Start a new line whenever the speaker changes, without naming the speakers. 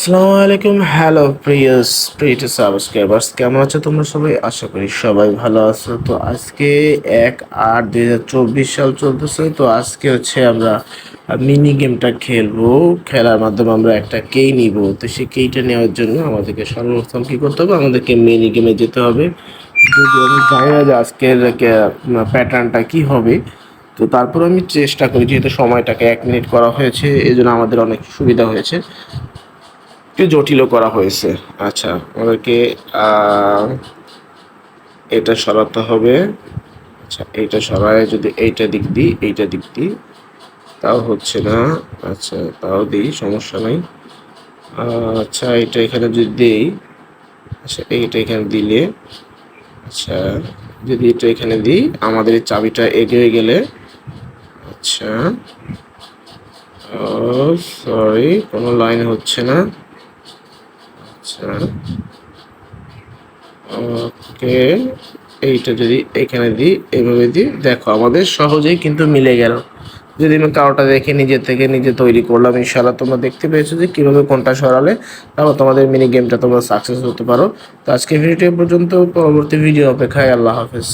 আসসালামু আলাইকুম, hello Prius প্রিয় সাবস্ক্রাইবার্স, কেমন আছো তোমরা সবাই? আশা করি সবাই ভালো আছো। তো আজকে এক আট দুই হাজার চব্বিশ সাল চলতেছে, তো আজকে হচ্ছে আমরা মিনি গেমটা খেলব। খেলার মাধ্যমে আমরা একটা কেই নিব। তো সেই কেইটা নেওয়ার জন্য আমাদেরকে সর্বপ্রথম কী করতে হবে? আমাদেরকে মিনি গেমে যেতে হবে। যদি আমি জানি না যে আজকের প্যাটার্নটা কী হবে, তো তারপর আমি চেষ্টা করি, যেহেতু সময়টাকে এক মিনিট করা হয়েছে এই জন্য আমাদের অনেক সুবিধা হয়েছে। একটু জটিলও করা হয়েছে। আচ্ছা আমাদেরকে এটা সরাতে হবে। আচ্ছা এইটা সরায় যদি এইটা দিক দিই, এইটা দিক দিই, তাও হচ্ছে না। আচ্ছা তাও দিই, সমস্যা নাই। আচ্ছা এটা এখানে যদি দিই আচ্ছা এইটা এখানে দিলে আচ্ছা যদি এটা এখানে দিই, আমাদের এই চাবিটা এগিয়ে গেলে আচ্ছা সরি, কোনো লাইন হচ্ছে না। আচ্ছা। ওকে, এইটা যদি এখানে দিই এইভাবে দিই। দেখো, আমাদের সহজেই কিন্তু মিলে গেল। যদি আমি কারোটা দেখে নিজে থেকে নিজে তৈরি করলাম, ইনশাআল্লাহ তোমরা দেখতে পেয়েছ যে কীভাবে কোনটা সরালে তারপর তোমাদের মিনি গেমটা তোমরা সাকসেস হতে পারো। তো আজকে ভিডিওটি পর্যন্ত, পরবর্তী ভিডিও অপেক্ষায় আল্লাহ হাফেজ।